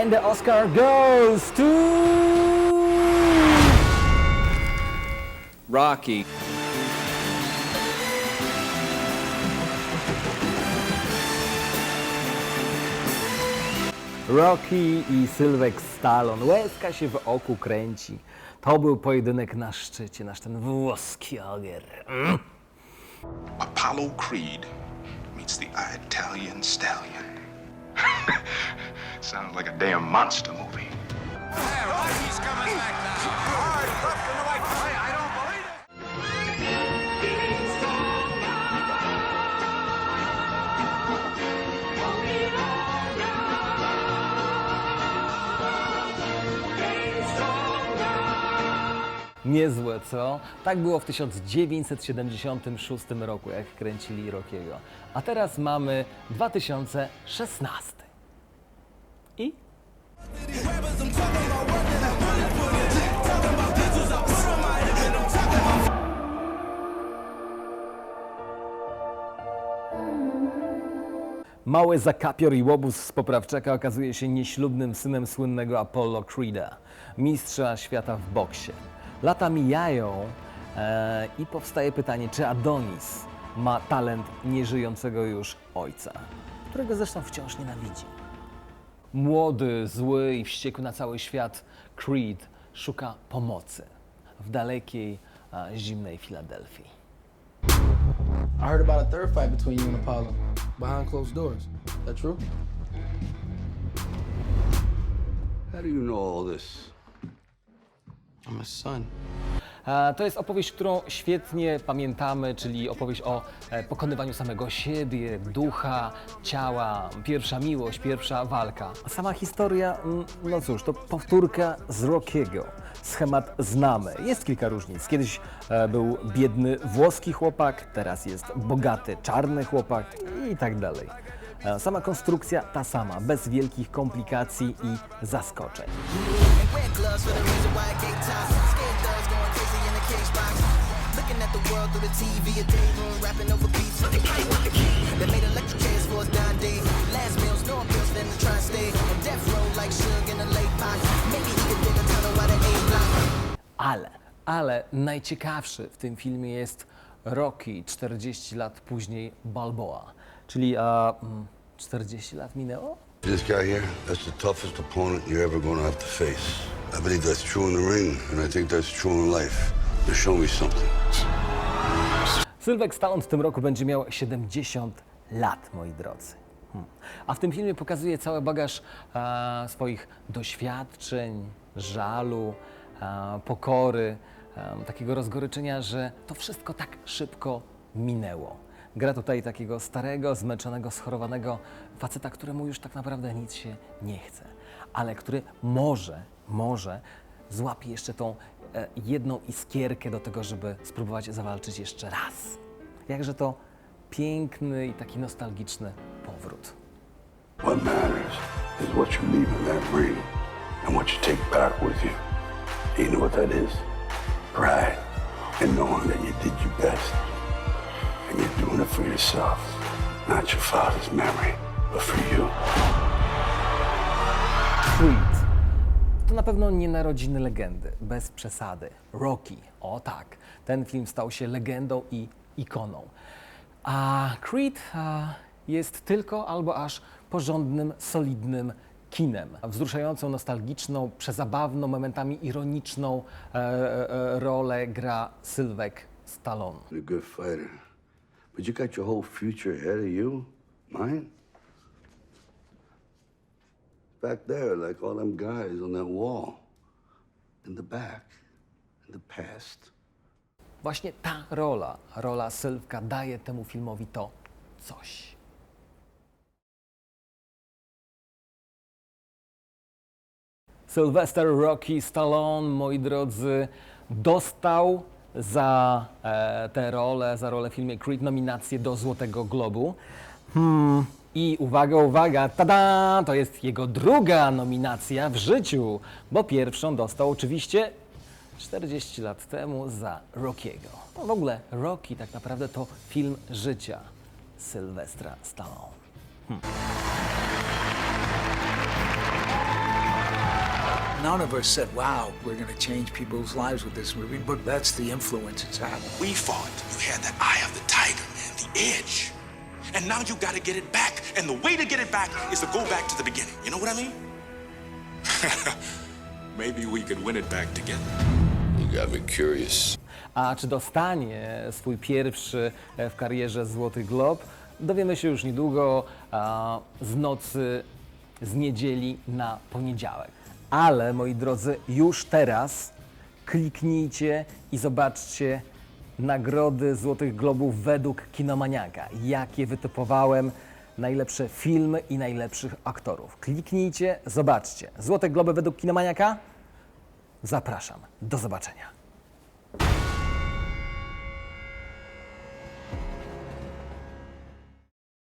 And the Oscar goes to... Rocky. Rocky i Sylwek Stallone. Łezka się w oku kręci. To był pojedynek na szczycie, nasz ten włoski ogier. Mm. Apollo Creed meets the Italian Stallion. Sounds like a damn monster movie. Coming back now. All right, left and right. I, I don't Niezłe, co? Tak było w 1976 roku, jak kręcili Rockiego. A teraz mamy 2016. I Mały zakapior i łobuz z poprawczaka okazuje się nieślubnym synem słynnego Apollo Creeda, mistrza świata w boksie. Lata mijają e, i powstaje pytanie, czy Adonis ma talent nieżyjącego już ojca, którego zresztą wciąż nienawidzi. Młody, zły i wściekły na cały świat Creed szuka pomocy w dalekiej, e, zimnej Filadelfii. I heard about a third fight between you and Apollo behind closed doors. That true? How do you know all this? I'm his son. E, To jest opowieść, którą świetnie pamiętamy, czyli opowieść o e, pokonywaniu samego siebie, ducha, ciała, pierwsza miłość, pierwsza walka. A sama historia, mm, no cóż, to powtórka z Rockiego. Schemat znamy. Jest kilka różnic. Kiedyś e, był biedny włoski chłopak, teraz jest bogaty czarny chłopak i tak dalej. E, Sama konstrukcja ta sama, bez wielkich komplikacji i zaskoczeń. Gloves for the reason why I. Scared thugs going crazy in the cage box. Looking at the world through the TV, a day room, rapping over beats the key. They made electric chairs for us. Last meals, no then try stay on death row like in late pot. Maybe he could dig a tunnel out of A block. Ale, ale najciekawszy w tym filmie jest Rocky 40 lat później Balboa. Czyli a, mm, 40 lat minęło? This guy here, that's the toughest opponent you're ever going to have to face. I believe that's true in the ring, and I think that's true in life. Now show me something. Sylwek Stallone w tym roku będzie miał 70 lat, moi drodzy. Hmm. A w tym filmie pokazuje cały bagaż e, swoich doświadczeń, żalu, e, pokory, e, takiego rozgoryczenia, że to wszystko tak szybko minęło. Gra tutaj takiego starego, zmęczonego, schorowanego faceta, któremu już tak naprawdę nic się nie chce, ale który może, może złapie jeszcze tą e, jedną iskierkę do tego, żeby spróbować zawalczyć jeszcze raz. Jakże to piękny i taki nostalgiczny powrót. What matters is what you leave in that ring and what you take back with you. You know what that is? Pride and knowing that you did your best. And you're doing it for yourself, not your father's memory, but for you. Creed. To na pewno nie narodziny legendy, bez przesady. Rocky, o tak, ten film stał się legendą i ikoną. A Creed a, jest tylko albo aż porządnym, solidnym kinem. Wzruszającą, nostalgiczną, przezabawną, momentami ironiczną e, e, e, rolę gra Sylwek Stallone. You're a good fighter. But you got your whole future ahead of you. Mine? Back there, like all them guys on that wall. In the back. In the past. Właśnie ta rola, rola Sylwka daje temu filmowi to coś. Sylvester Rocky Stallone, moi drodzy, dostał za e, tę rolę, za rolę w filmie Creed nominację do Złotego Globu. Hmm. I uwaga, uwaga, tada! To jest jego druga nominacja w życiu, bo pierwszą dostał oczywiście 40 lat temu za Rockiego. No w ogóle Rocky tak naprawdę to film życia Sylwestra Stallone. Hmm. None of us said, wow, we're going to change people's lives with this movie, but that's the influence it's had. We fought. You had that eye of the tiger, man, the edge. And now you gotta get it back. And the way to get it back is to go back to the beginning. You know what I mean? Maybe we could win it back together. You got me curious. A czy dostanie swój pierwszy e, w karierze Złoty Glob? Dowiemy się już niedługo a, z nocy z niedzieli na poniedziałek. Ale moi drodzy, już teraz kliknijcie i zobaczcie nagrody Złotych Globów według Kinomaniaka. Jakie wytypowałem najlepsze filmy i najlepszych aktorów. Kliknijcie, zobaczcie. Złote Globy według Kinomaniaka? Zapraszam. Do zobaczenia.